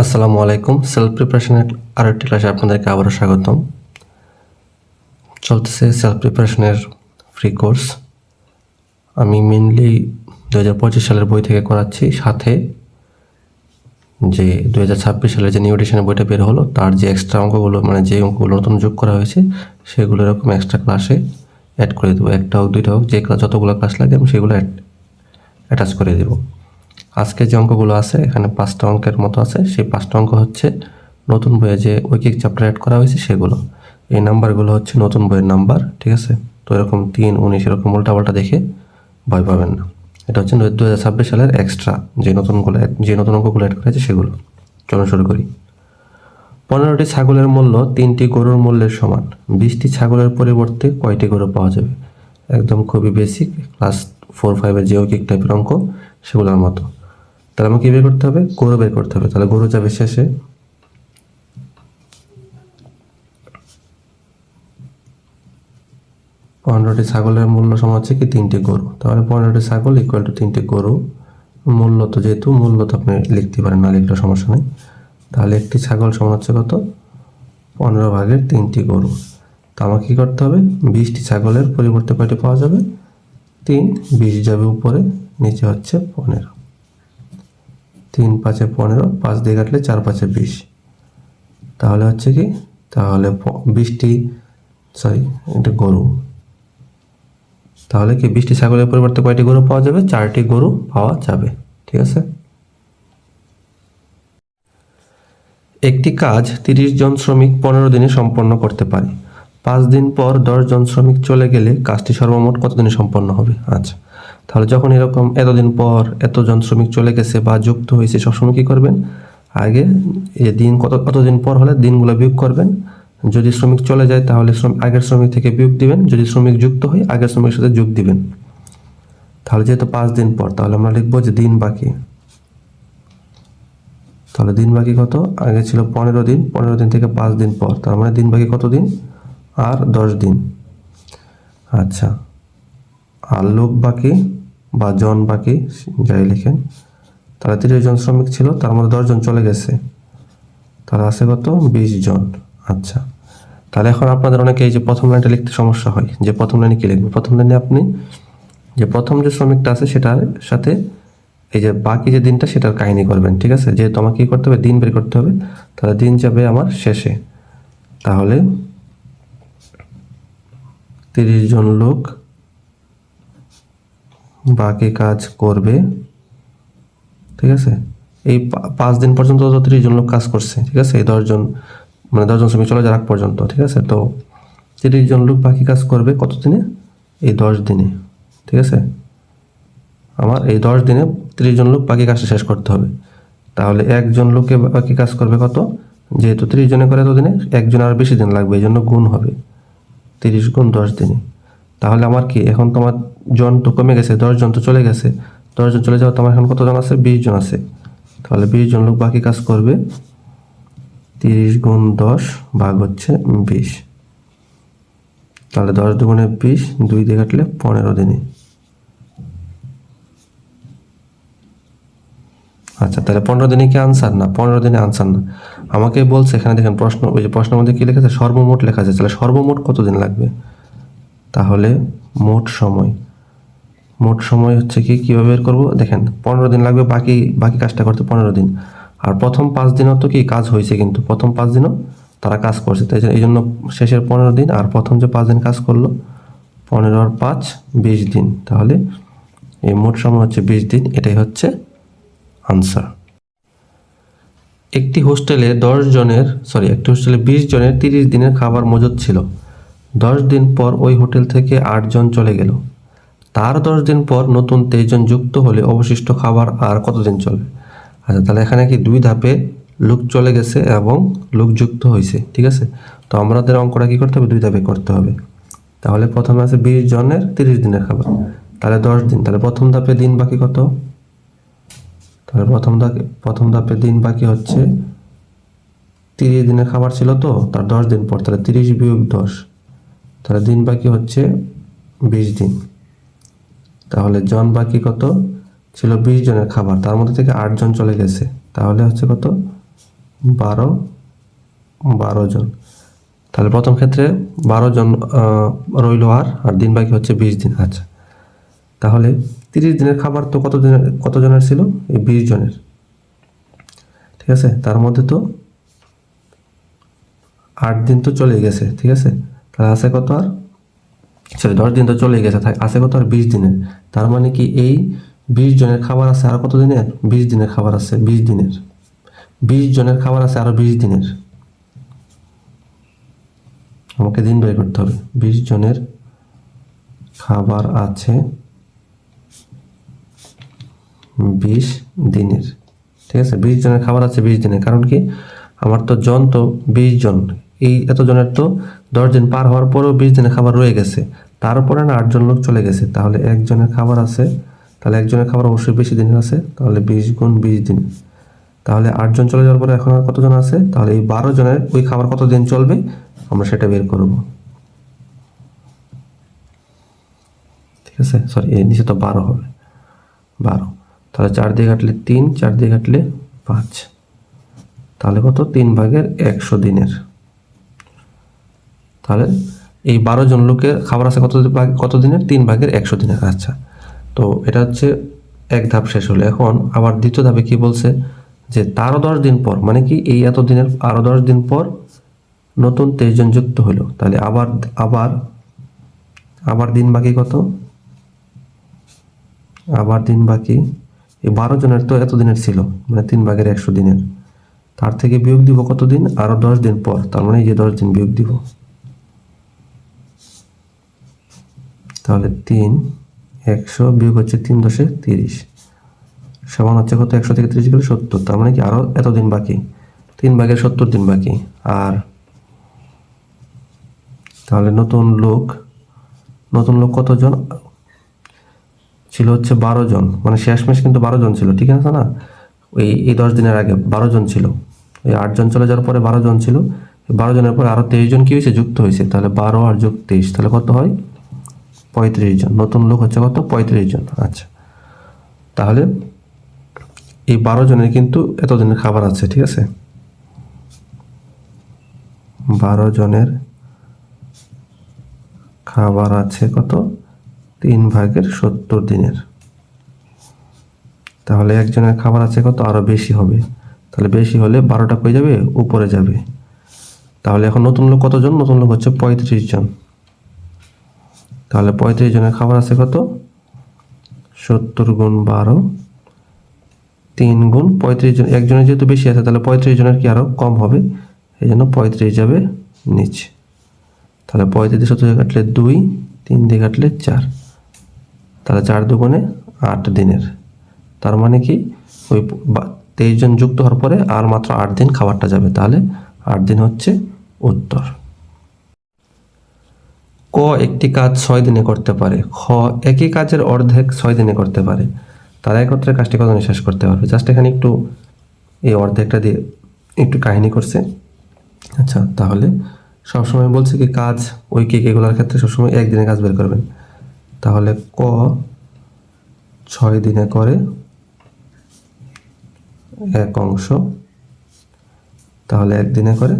আসসালামু আলাইকুম। সেলফ প্রিপারেশনের আরও একটি ক্লাসে আপনাদেরকে আবারও স্বাগতম। চলতেছে সেলফ প্রিপারেশনের ফ্রি কোর্স আমি মেনলি দু হাজার পঁচিশ সালের বই থেকে করাচ্ছি। সাথে যে দু হাজার ছাব্বিশ সালের যে নিউ বইটা বের হলো, তার যে এক্সট্রা অঙ্কগুলো মানে যে অঙ্কগুলো নতুন যোগ করা হয়েছে সেগুলো এরকম এক্সট্রা ক্লাসে অ্যাড করে দেবো। একটা হোক, দুইটা হোক, যে যতগুলো ক্লাস লাগে, আমি সেগুলো অ্যাটাচ করে দেবো। আজকে যে অঙ্কগুলো আছে, এখানে পাঁচটা অঙ্কের মতো আছে, সেই পাঁচটা অঙ্ক হচ্ছে নতুন বইয়ে যে ঐকিক চ্যাপ্টার অ্যাড করা হয়েছে সেগুলো। এই নাম্বারগুলো হচ্ছে নতুন বইয়ের নাম্বার, ঠিক আছে? তো এরকম তিন, উনিশ, এরকম উল্টাপাল্টা দেখে ভয় পাবেন না। এটা হচ্ছে দু হাজার ছাব্বিশ সালের এক্সট্রা যে নতুনগুলো যে নতুন অঙ্কগুলো অ্যাড করা হয়েছে সেগুলো। চলুন শুরু করি। পনেরোটি ছাগলের মূল্য তিনটি গরুর মূল্যের সমান। বিশটি ছাগলের পরিবর্তে কয়টি গরু পাওয়া যাবে? একদম খুবই বেসিক ক্লাস ফোর ফাইভের যে ঐকিক টাইপের অঙ্ক, সেগুলোর মতো। তাহলে আমাকে বের করতে হবে? গরু বের করতে হবে। তাহলে গরু যাবে শেষে। পনেরোটি ছাগলের মূল্য সমান হচ্ছে কি? তিনটি গরু। তাহলে পনেরোটি ছাগল ইকুয়াল টু তিনটি গরু। মূল্য তো যেহেতু, মূল্য তো আপনি লিখতে পারেন না, লিখলে সমস্যা নেই। তাহলে একটি ছাগল সমান হচ্ছে কত? পনেরো ভাগের তিনটি গরু। তো আমাকে কী করতে হবে? বিশটি ছাগলের পরিবর্তে কয়টি পাওয়া যাবে? তিন। বিশ যাবে উপরে, নিচে হচ্ছে পনেরো। তিন পাঁচে পনেরো, পাঁচ দিয়ে কাটলে চার পাঁচে বিশ। তাহলে হচ্ছে কি? তাহলে বিশটি সরি এটা গরু। তাহলে কি বিশটি ছাগলের পরিবর্তে কয়টি গরু পাওয়া যাবে? চারটি গরু পাওয়া যাবে। ঠিক আছে? একটি কাজ তিরিশ জন শ্রমিক পনেরো দিনে সম্পন্ন করতে পারে। পাঁচ দিন পর দশ জন শ্রমিক চলে গেলে কাজটি সর্বমোট কত দিনে সম্পন্ন হবে? আচ্ছা। তাহলে যখন এরকম এতদিন পর এতজন শ্রমিক চলে গেছে বা যুক্ত হয়েছে, সবসময় কী করবেন? আগে এ দিন কত, কতদিন পর হলে দিনগুলো বিয়োগ করবেন? যদি শ্রমিক চলে যায়, তাহলে আগের শ্রমিক থেকে বিয়োগ দিবেন। যদি শ্রমিক যুক্ত হয়, আগের শ্রমিকের সাথে যোগ দিবেন। তাহলে যেহেতু পাঁচ দিন পর, তাহলে আমরা লিখব যে দিন বাকি। তাহলে দিন বাকি কত? আগে ছিল পনেরো দিন পনেরো দিন থেকে পাঁচ দিন পর। তার মানে দিন বাকি কত দিন? আর দশ দিন। আচ্ছা। আর লোক বাকি বা জন বাকি যাই লিখেন, তারা তিরিশ জন শ্রমিক ছিল, তার মধ্যে দশজন চলে গেছে। তারা আছে কত? বিশ জন। আচ্ছা। তাহলে এখন আপনাদের অনেকে এই যে প্রথম লাইনটা লিখতে সমস্যা হয়, যে প্রথম লাইনে কী লিখবে? প্রথম লাইনে আপনি যে প্রথম যে শ্রমিকটা আছে সেটার সাথে এই যে বাকি যে দিনটা সেটার কাহিনী করবেন, ঠিক আছে? যেহেতু আমাকে কী করতে হবে? দিন বের করতে হবে। তাহলে দিন যাবে আমার শেষে। তাহলে তিরিশ জন লোক বাকি কাজ করবে। ঠিক আছে? এই পাঁচ দিন পর্যন্ত তো জন লোক কাজ করছে, ঠিক আছে? এই দশজন মানে দশজন শ্রমিক চলে যাওয়ার পর্যন্ত, ঠিক আছে? তো তিরিশ জন লোক বাকি কাজ করবে কত দিনে? এই দশ দিনে, ঠিক আছে? আমার এই দশ দিনে তিরিশ জন লোক বাকি কাজটা শেষ করতে হবে। তাহলে একজন লোকে বাকি কাজ করবে কত? যেহেতু তিরিশ জনে করে এতদিনে, একজন আর বেশি দিন লাগবে, এই জন্য গুণ হবে। তিরিশ গুণ দশ দিনে। তাহলে আমার কি এখন তোমার জন তো কমে গেছে দশজন তো চলে গেছে। দশজন চলে যাওয়া তোমার এখন কতজন আছে? বিশ জন আছে। তাহলে বিশ জন লোক বাকি কাজ করবে। তিরিশ গুণ দশ ভাগ হচ্ছে বিশ। তাহলে দশ দুগুণে বিশ, দুই দিয়ে কাটলে পনেরো দিনে। আচ্ছা তাহলে পনেরো দিনে কি আনসার না, পনেরো দিনে আনসার না। আমাকে বলছে এখানে দেখেন প্রশ্ন, ওই যে প্রশ্নের মধ্যে কি লেখা আছে? সর্বমোট লেখা আছে। তাহলে সর্বমোট কতদিন লাগবে? তাহলে মোট সময়। মোট সময় হচ্ছে কি, কীভাবে বের করব? দেখেন, পনেরো দিন লাগবে, বাকি বাকি কাজটা করতে পনেরো দিন। আর প্রথম পাঁচ দিনও তো কি, কাজ হয়েছে কিন্তু। প্রথম পাঁচ দিনও তারা কাজ করছে। তাই এই জন্য শেষের পনেরো দিন আর প্রথম যে পাঁচ দিন কাজ করল, পনেরো আর পাঁচ, বিশ দিন। তাহলে এই মোট সময় হচ্ছে বিশ দিন, এটাই হচ্ছে আনসার। একটি হোস্টেলে দশ জনের, সরি, একটি হোস্টেলে বিশ জনের তিরিশ দিনের খাবার মজুদ ছিল। দশ দিন পর ওই হোটেল থেকে আটজন চলে গেল। তার দশ দিন পর নতুন তেইশজন যুক্ত হলে অবশিষ্ট খাবার আর কতদিন চলবে আচ্ছা তাহলে এখানে কি দুই ধাপে লোক চলে গেছে এবং লোক যুক্ত হয়েছে, ঠিক আছে? তো আমাদের অঙ্কটা কি করতে হবে? দুই ধাপে করতে হবে। তাহলে প্রথমে আছে বিশ জনের তিরিশ দিনের খাবার। তাহলে দশ দিন, তাহলে প্রথম ধাপে দিন বাকি কত? তাহলে প্রথম ধাপে প্রথম ধাপে দিন বাকি হচ্ছে তিরিশ দিনের খাবার ছিল তো, তার দশ দিন পর, তাহলে তিরিশ বিয়োগ দশ। তাহলে দিন বাকি হচ্ছে বিশ দিন। তাহলে জন বাকি কত? ছিল বিশ জনের খাবার, তার মধ্যে থেকে আটজন চলে গেছে। তাহলে হচ্ছে কত? বারো বারো জন। তাহলে প্রথম ক্ষেত্রে বারো জন রইল আর আর দিন বাকি হচ্ছে বিশ দিন। আচ্ছা। তাহলে তিরিশ দিনের খাবার তো কত দিনের, কত জনের ছিল? এই বিশ জনের। ঠিক আছে? তার মধ্যে তো আট দিন তো চলে গেছে, ঠিক আছে? তাহলে আছে কত আর? সরি দশ দিন তো চলে গেছে আছে কত আর? বিশ দিনের। তার মানে কি এই বিশ জনের খাবার আছে আর কত দিনের? বিশ দিনের খাবার আছে, বিশ দিনের। বিশ জনের খাবার আছে আরও বিশ দিনের। আমাকে দিন বের করতে হবে। বিশ জনের খাবার আছে বিশ দিনের। ঠিক আছে? বিশ জনের খাবার আছে বিশ দিনের। কারণ কি? আমার তো জন তো বিশ জন। এই এতজনের তো দশ দিন পার হওয়ার পরেও বিশ দিনের খাবার রয়ে গেছে। তারপরে না আটজন লোক চলে গেছে। তাহলে একজনের খাবার আছে, তাহলে একজনের খাবার অবশ্যই বেশি দিনের আছে, তাহলে বিশ গুণ বিশ দিন। তাহলে আটজন চলে যাওয়ার পরে এখন আর কতজন আছে? তাহলে এই বারো জনের ওই খাবার কত দিন চলবে? আমরা সেটা বের করব। ঠিক আছে? সরি এই নিচে তো বারো হবে। বারো। তাহলে চার দিয়ে কাটলে তিন, চার দিয়ে কাটলে পাঁচ। তাহলে কত? তিন ভাগের একশো দিনের। তাহলে এই বারো জন লোকের খাবার আছে কত কত দিনের? তিন ভাগের একশো দিনের। আচ্ছা তো এটা হচ্ছে এক ধাপ শেষ হলো। এখন আবার দ্বিতীয় ধাপে কি বলছে? যে তারও দশ দিন পর মানে কি এই এত দিনের আরও দশ দিন পর নতুন তেইশ জন যুক্ত হলো। তাহলে আবার আবার আবার দিন বাকি কত? আবার দিন বাকি। এই বারো জনের তো এত দিনের ছিল মানে তিন ভাগের একশো দিনের। তার থেকে বিয়োগ দিব কত দিন? আরও দশ দিন পর। তার মানে এই যে দশ দিন বিয়োগ দিব। তাহলে তিন, একশো বিয়োগ হচ্ছে তিন দশে তিরিশ। সমান হচ্ছে কত? একশো থেকে তিরিশ গেলে সত্তর। তার মানে কি আরও এত দিন বাকি? তিন ভাগের সত্তর দিন বাকি। আর তাহলে নতুন লোক নতুন লোক কতজন? ছিল হচ্ছে বারো জন। মানে শেষমেশ কিন্তু বারো জন ছিল, ঠিক আছে না? ওই এই দশ দিনের আগে বারো জন ছিল। ওই আটজন চলে যাওয়ার পরে বারো জন ছিল। বারো জনের পরে আরও তেইশ জন কি হয়েছে? যুক্ত হয়েছে। তাহলে বারো আর যোগ তেইশ, তাহলে কত হয়? পঁয়ত্রিশ জন। নতুন লোক হচ্ছে কত? পঁয়ত্রিশ জন। আচ্ছা। তাহলে এই বারো জনের কিন্তু এতদিনের খাবার আছে, ঠিক আছে? বারো জনের খাবার আছে কত? তিন ভাগের সত্তর দিনের। তাহলে একজনের খাবার আছে কত? আরও বেশি হবে। তাহলে বেশি হলে বারোটা কই যাবে? উপরে যাবে। তাহলে এখন নতুন লোক কতজন? নতুন লোক হচ্ছে পঁয়ত্রিশ জন। তাহলে পঁয়ত্রিশ জনের খাবার আছে কত? সত্তর গুণ বারো, তিন গুণ পঁয়ত্রিশ জন একজনের যেহেতু বেশি আছে, তাহলে পঁয়ত্রিশ জনের কি আরও কম হবে? এই জন্য পঁয়ত্রিশ যাবে নিচে। তাহলে পঁয়ত্রিশ সত্তর কাটলে দুই, তিন দিয়ে কাটলে চার। তাহলে চার দুগুণে আট দিনের। তার মানে কি? ওই তেইশ জন যুক্ত হওয়ার পরে আর মাত্র আট দিন খাবারটা যাবে। তাহলে আট দিন হচ্ছে উত্তর। ক একটি কাজ ছয় দিনে করতে পারে, খ একই কাজের অর্ধেক ছয় দিনে করতে পারে। তারা একত্রে কাজটি কত শেষ করতে পারবে? জাস্ট এখানে একটু এই অর্ধেকটা দিয়ে একটু কাহিনী করছে। আচ্ছা তাহলে সবসময় বলছে কি, কাজ ওই কেক এগুলোর ক্ষেত্রে সবসময় একদিনে কাজ বের করবেন। তাহলে ক ছয় দিনে করে এক অংশ, তাহলে একদিনে করে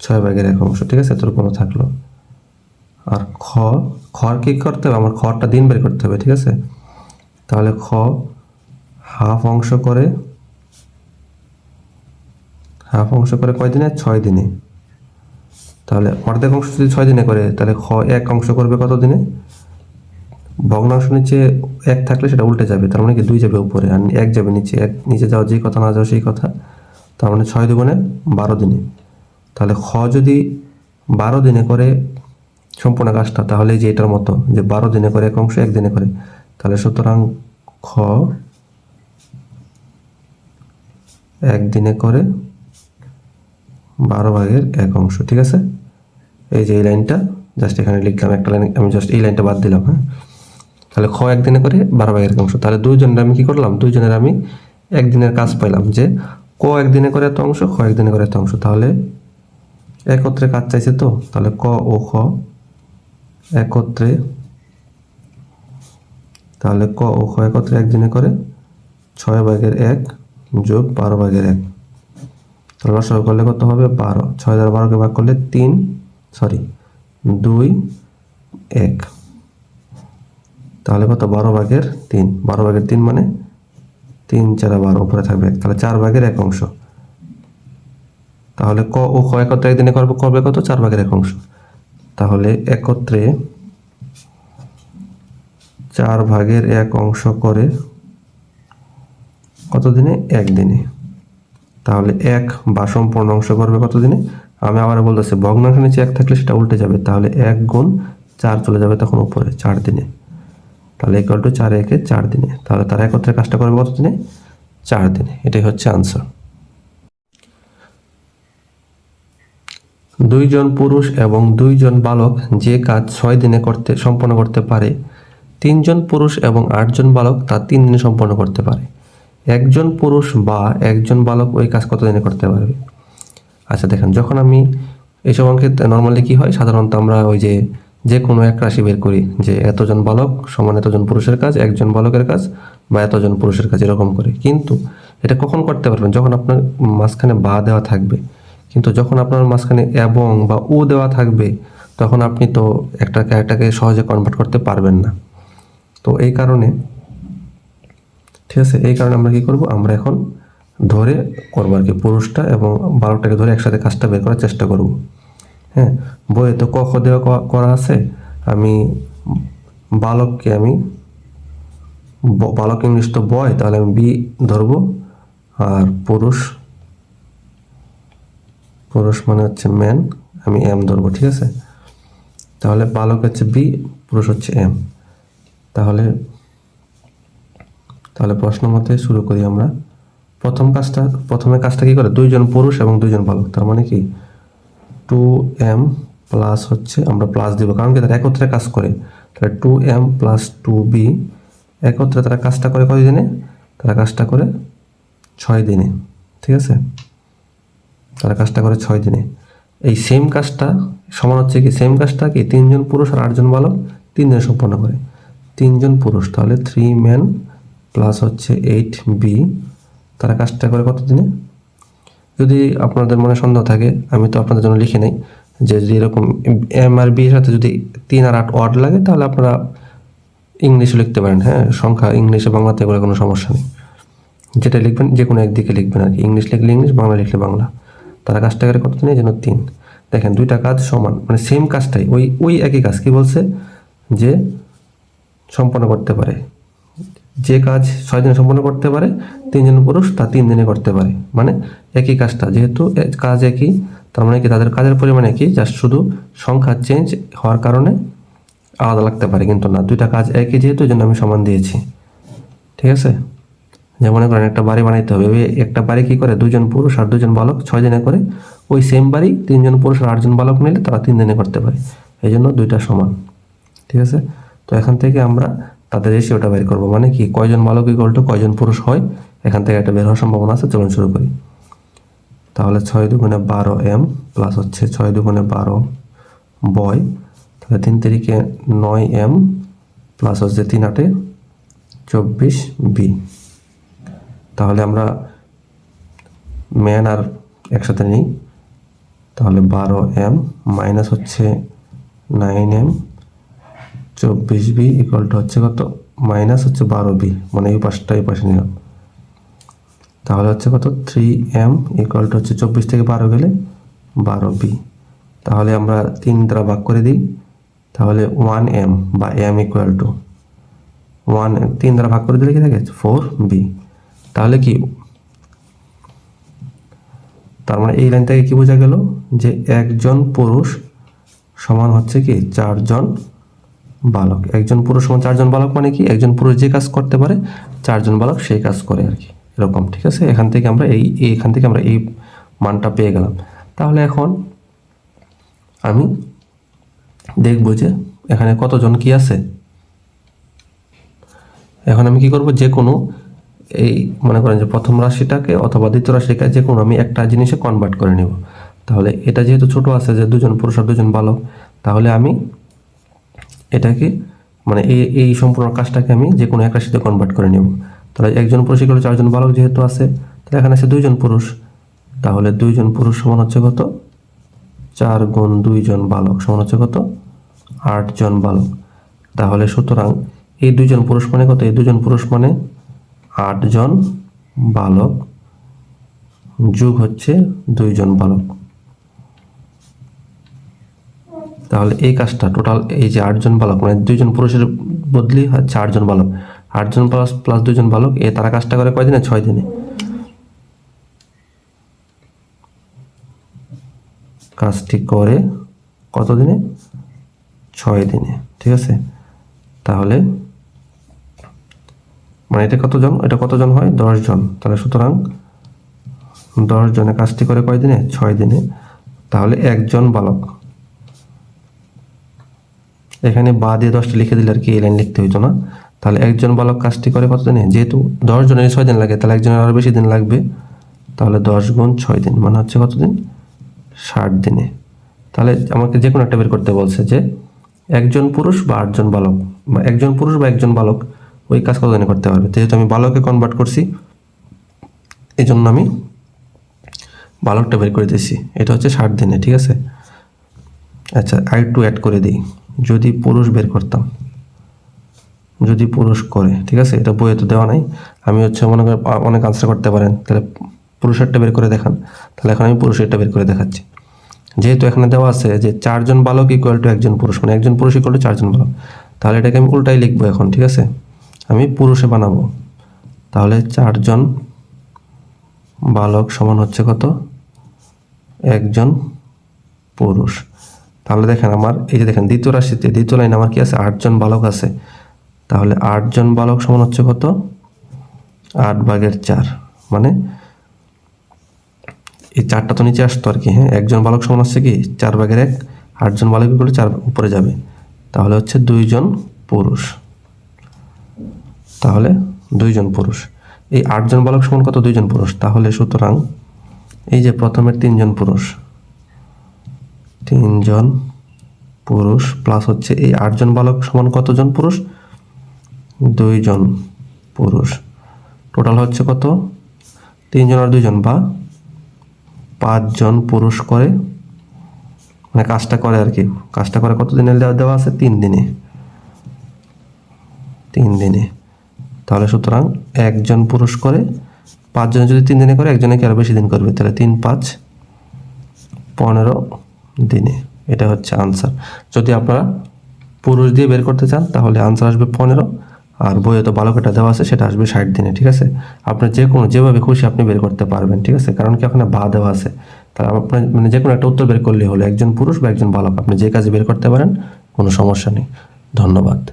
ছয় ভাগের এক অংশ, ঠিক আছে? তোর কোনো থাকল। আর খ, খর কি করতে হবে? আমার খরটা দিন বের করতে হবে, ঠিক আছে? তাহলে খ, হাফ অংশ করে, হাফ অংশ করে কয় দিনে? ছয় দিনে। তাহলে অর্ধেক অংশ যদি ছয় দিনে করে, তাহলে খ এক অংশ করবে কত দিনে? ভগ্নাংশ নিচে এক থাকলে সেটা উল্টে যাবে, তার মানে কি দুই যাবে উপরে, আর এক যাবে নিচে। এক নিচে যাওয়া যে কথা না যাওয়া সেই কথা, তার মানে ছয় দুগুণে বারো দিনে। তাহলে খ যদি বারো দিনে করে সম্পূর্ণ কাজটা তাহলে যে এটার মতো, যে বারো দিনে করে এক অংশ, এক দিনে করে, তাহলে সুতরাং খ একদিনে করে বারো ভাগের এক অংশ, ঠিক আছে? এই যে এই লাইনটা জাস্ট এখানে লিখলাম একটা লাইন, আমি জাস্ট এই লাইনটা বাদ দিলাম হ্যাঁ? তাহলে খ একদিনে করে বারো ভাগের এক অংশ, তাহলে দুইজনের আমি কি করলাম? দুইজনের আমি একদিনের কাজ পাইলাম, যে ক একদিনে করে এত অংশ, খ একদিনে করে এত অংশ, তাহলে একত্রে কাজ চাইছে তো? তাহলে ক ও খ একত্রে, তাহলে ক ও খ একত্রে একদিনে করে, ছয় ভাগের এক যোগ বারো ভাগের এক। তাহলে লসাগু করলে কত হবে? বারো। ছয় দ্বারা বারোকে ভাগ করলে তিন সরি দুই, এক। তাহলে কত? বারো ভাগের তিন। বারো ভাগের তিন মানে তিন চার বারো, উপরে থাকবে। তাহলে চার ভাগের এক অংশ। তাহলে ক ও খ একত্রে একদিনে করবে করবে কত? চার ভাগের এক অংশ। তাহলে একত্রে চার ভাগের এক অংশ করে কত দিনে একদিনে। তাহলে এক বা সম্পূর্ণ অংশ করবে কত দিনে আমি আবার বলতেছি, ভগ্নাংশ নিচে এক থাকলে সেটা উল্টে যাবে। তাহলে এক গুণ চার চলে যাবে তখন উপরে, চার দিনে। তাহলে ইকুয়াল টু চার একে চার দিনে। তাহলে তারা একত্রে কাজটা করবে কত দিনে চার দিনে। এটাই হচ্ছে আনসার দুইজন পুরুষ এবং দুইজন বালক যে কাজ ছয় দিনে করতে, সম্পন্ন করতে পারে, তিনজন পুরুষ এবং আটজন বালক তা তিন দিনে সম্পন্ন করতে পারে। একজন পুরুষ বা একজন বালক ওই কাজ কত দিনে করতে পারবে? আচ্ছা দেখেন, যখন আমি এইসব অঙ্কে নর্মালি কি হয়? সাধারণত আমরা ওই যে যে কোনো এক রাশি বের করি যে এতজন বালক সমান এতজন পুরুষের কাজ, একজন বালকের কাজ বা এতজন পুরুষের কাজ, এরকম করে। কিন্তু এটা কখন করতে পারবেন? যখন আপনার মাঝখানে বা দেওয়া থাকবে। কিন্তু যখন আপনার মাঝখানে এবং বা উ দেওয়া থাকবে, তখন আপনি তো একটা ক্যারেক্টারকে সহজে কনভার্ট করতে পারবেন না। তো এই কারণে, ঠিক আছে, এই কারণে আমরা কি করব? আমরা এখন ধরে করব আর কি, পুরুষটা এবং বালকটাকে ধরে একসাথে কাজটা বের করার চেষ্টা করব। হ্যাঁ বইয়ে তো কখ দেওয়া করা আছে। আমি বালককে আমি বালক ইংলিশ তো বয়, তাহলে আমি বি ধরবো। আর পুরুষ পুরুষ মানে হচ্ছে ম্যান আমি এম ধরবো, ঠিক আছে? তাহলে বালক হচ্ছে বি পুরুষ হচ্ছে এম তাহলে তাহলে প্রশ্ন মতে শুরু করি আমরা। প্রথম কাজটা, প্রথমে কাজটা কি করে? দুইজন পুরুষ এবং দুইজন বালক, তার মানে কি? টু এম প্লাস হচ্ছে, আমরা প্লাস দিব, কারণ কি তারা একত্রে কাজ করে। তাহলে two M plus two B একত্রে তারা কাজটা করে কয় দিনে তারা কাজটা করে ছয় দিনে ঠিক আছে? তারা কাজটা করে ছয় দিনে। এই সেম কাজটা, সমান হচ্ছে কি সেম কাজটা কি, তিনজন পুরুষ আর আটজন বালক তিন দিনে সম্পন্ন করে। তিনজন পুরুষ, তাহলে থ্রি ম্যান প্লাস হচ্ছে এইট বি তারা কাজটা করে কত দিনে? যদি আপনাদের মনে সন্দেহ থাকে, আমি তো আপনাদের জন্য লিখে নেই, যে যদি এরকম এম আর বি সাথে যদি তিন আর আট ওয়ার্ড লাগে, তাহলে আপনারা ইংলিশে লিখতে পারেন হ্যাঁ? সংখ্যা ইংলিশে বাংলাতে করে কোনো সমস্যা নেই। যেটা লিখবেন যে কোনো একদিকে লিখবেন আর কি। ইংলিশ লিখলে ইংলিশ, বাংলা লিখলে বাংলা। তারা কাজটা করে কত দিনে? যেন তিন। দেখেন, দুইটা কাজ সমান মানে সেম কাজটাই। ওই ওই একই কাজ। কি বলছে? যে সম্পন্ন করতে পারে। যে কাজ ছয় দিনে সম্পন্ন করতে পারে, তিনজন পুরুষ তা তিন দিনে করতে পারে। মানে একই কাজটা। যেহেতু কাজ একই, তার মানে কি তাদের কাজের পরিমাণ একই জাস্ট শুধু সংখ্যা চেঞ্জ হওয়ার কারণে আলাদা লাগতে পারে। কিন্তু না, দুইটা কাজ একই যেহেতু, এই জন্য আমি সমান দিয়েছি। ঠিক আছে? যেমন মনে করেন একটা বাড়ি বানাইতে হবে একটা বাড়ি কি করে? দুজন পুরুষ আর দুজন বালক, ছয় দিনে করে। ওই সেম বাড়ি তিনজন পুরুষ আর আটজন বালক নিলে তারা তিন দিনে করতে পারে। এই জন্য দুইটা সমান। ঠিক আছে? তো এখান থেকে আমরা তাদের রেশিওটা বের করব। মানে কি? কয়জন বালক ইকুয়াল টু কয়জন পুরুষ হয়? এখান থেকে একটা বের হওয়ার সম্ভাবনা আছে, চলুন শুরু করি। তাহলে ছয় দুগুণে বারো এম প্লাস হচ্ছে ছয় দুগুণে বারো বয় তাহলে তিন তারিখে নয় এম প্লাস হচ্ছে তিন আটে চব্বিশ বি তাহলে আমরা ম্যান আর একসাথে নিই। তাহলে বারো এম মাইনাস হচ্ছে নাইন এম চব্বিশ বি ইকুয়াল টু হচ্ছে কত? মাইনাস হচ্ছে বারো বি মানে এই পাশটা এই পাশে নিলাম। তাহলে হচ্ছে কত? থ্রি এম ইকুয়াল টু হচ্ছে চব্বিশ থেকে বারো গেলে বারো বি তাহলে আমরা তিন দ্বারা ভাগ করে দিই। তাহলে ওয়ান এম বা এম ইকুয়াল টু ওয়ান তিন দ্বারা ভাগ করে দিলে কি থাকে? ফোর বি তাহলে কি তার মানে এই লাইন থেকে কি বোঝা গেল যে একজন পুরুষ সমান হচ্ছে কি চারজন বালক। একজন পুরুষ সমান চারজন বালক মানে কি? একজন পুরুষ যে কাজ করতে পারে, চারজন বালক সেই কাজ করে আর কি। এরকম, ঠিক আছে? এখান থেকে আমরা এই, এখান থেকে আমরা এই মানটা পেয়ে গেলাম। তাহলে এখন আমি দেখব যে এখানে কতজন কি আছে। এখন আমি কি করব? যে কোনো এই মনে করেন যে প্রথম রাশিটাকে অথবা দ্বিতীয় রাশিকে যে কোনো আমি একটা জিনিসে কনভার্ট করে নেব। তাহলে এটা যেহেতু ছোট আছে যে দুজন পুরুষ আর দুজন বালক, তাহলে আমি এটাকে মানে এই এই সম্পূর্ণ কাজটাকে আমি যে কোনো এক রাশিতে কনভার্ট করে নেব। তাহলে একজন পুরুষ এগুলো, চারজন বালক যেহেতু আছে, তাহলে এখানে আছে দুইজন পুরুষ। তাহলে দুইজন পুরুষ সমান হচ্ছে কত? চার গুণ দুইজন বালক সমান হচ্ছে কত? আটজন বালক। তাহলে সুতরাং এই দুইজন পুরুষ মানে কত? এই দুজন পুরুষ মানে আটজন বালক, যুগ হচ্ছে দুইজন বালক। তাহলে এই কাজটা টোটাল এই যে আটজন বালক মানে দুইজন পুরুষের বদলি হচ্ছে আটজন বালক। আটজন প্লাস প্লাস দুইজন বালক, এ তারা কাজটা করে কয় দিনে ছয় দিনে। কাজটি করে কত দিনে? ছয় দিনে, ঠিক আছে? তাহলে মানে এটা কতজন? এটা কতজন হয়? দশ জন তাহলে সুতরাং জনে কাজটি করে কয় দিনে? ছয় দিনে। তাহলে একজন বালক। এখানে বা দিয়ে দশটা লিখে দিলে আর কি এই লাইন লিখতে হইতো না। তাহলে একজন বালক কাজটি করে কত দিনে? যেহেতু জনের ছয় দিন লাগে, তাহলে একজনের আরও বেশি দিন লাগবে। তাহলে দশ গুণ ছয় দিন মানে হচ্ছে কত দিন? ষাট দিনে। তাহলে আমাকে যে কোনো একটা বের করতে বলছে যে একজন পুরুষ বা আটজন বালক, বা একজন পুরুষ বা একজন বালক ওই কাজ কত দিনে করতে পারবে? যেহেতু আমি বালকে কনভার্ট করছি এই জন্য আমি বালকটা বের করে দিয়েছি। এটা হচ্ছে ষাট দিনে, ঠিক আছে? আচ্ছা আই টু অ্যাড করে দিই। যদি পুরুষ বের করতাম, যদি পুরুষ করে, ঠিক আছে? এটা বইয়ে তো দেওয়া নাই। আমি হচ্ছে মনে করেন অনেক আনসার করতে পারেন। তাহলে পুরুষেরটা বের করে দেখান। তাহলে এখন আমি পুরুষেরটা বের করে দেখাচ্ছি। যেহেতু এখানে দেওয়া আছে যে চারজন বালক ইকুয়াল টু একজন পুরুষ মানে একজন পুরুষ ইকুয়াল টু চারজন বালক। তাহলে এটাকে আমি উল্টাই লিখব এখন, ঠিক আছে? আমি পুরুষে বানাবো। তাহলে চারজন বালক সমান হচ্ছে কত? একজন পুরুষ। তাহলে দেখেন আমার, এই যে দেখেন দ্বিতীয় রাশিতে, দ্বিতীয় লাইন আমার কি আছে? আটজন বালক আছে। তাহলে আটজন বালক সমান হচ্ছে কত? আট ভাগের চার। মানে এই চারটা তো নিচে আসতো আর কি হ্যাঁ? একজন বালক সমান হচ্ছে কি? চার ভাগের এক, আটজন বালক করলে চার উপরে যাবে। তাহলে হচ্ছে দুইজন পুরুষ। তাহলে দুইজন পুরুষ। এই আটজন বালক সমান কত? দুইজন পুরুষ। তাহলে সুতরাং এই যে প্রথমের তিনজন পুরুষ তিনজন পুরুষ প্লাস হচ্ছে এই আটজন বালক সমান কতজন পুরুষ? দুইজন পুরুষ। টোটাল হচ্ছে কত? তিনজন আর দুইজন বা পাঁচজন পুরুষ করে মানে কাজটা করে আর কি। কাজটা করে কত দিনে দেওয়া দেওয়া আছে? তিন দিনে। তিন দিনে। তাহলে সুতরাং একজন পুরুষ করে পাঁচজন যদি তিন দিনে করে একজনে কি আরও বেশি দিন করবে। তাহলে তিন, পাঁচ, পনেরো দিনে। এটা হচ্ছে আনসার যদি আপনারা পুরুষ দিয়ে বের করতে চান, তাহলে আনসার আসবে পনেরো। আর বইয়ে তো বালকটা দেওয়া আছে, সেটা আসবে ষাট দিনে, ঠিক আছে? আপনার যে কোনো যেভাবে খুশি আপনি বের করতে পারবেন, ঠিক আছে? কারণ কি ওখানে বা দেওয়া আছে। তাহলে আপনার মানে যে কোনো একটা উত্তর বের করলে হলো, একজন পুরুষ বা একজন বালক। আপনি যে কাজে বের করতে পারেন, কোনো সমস্যা নেই। ধন্যবাদ।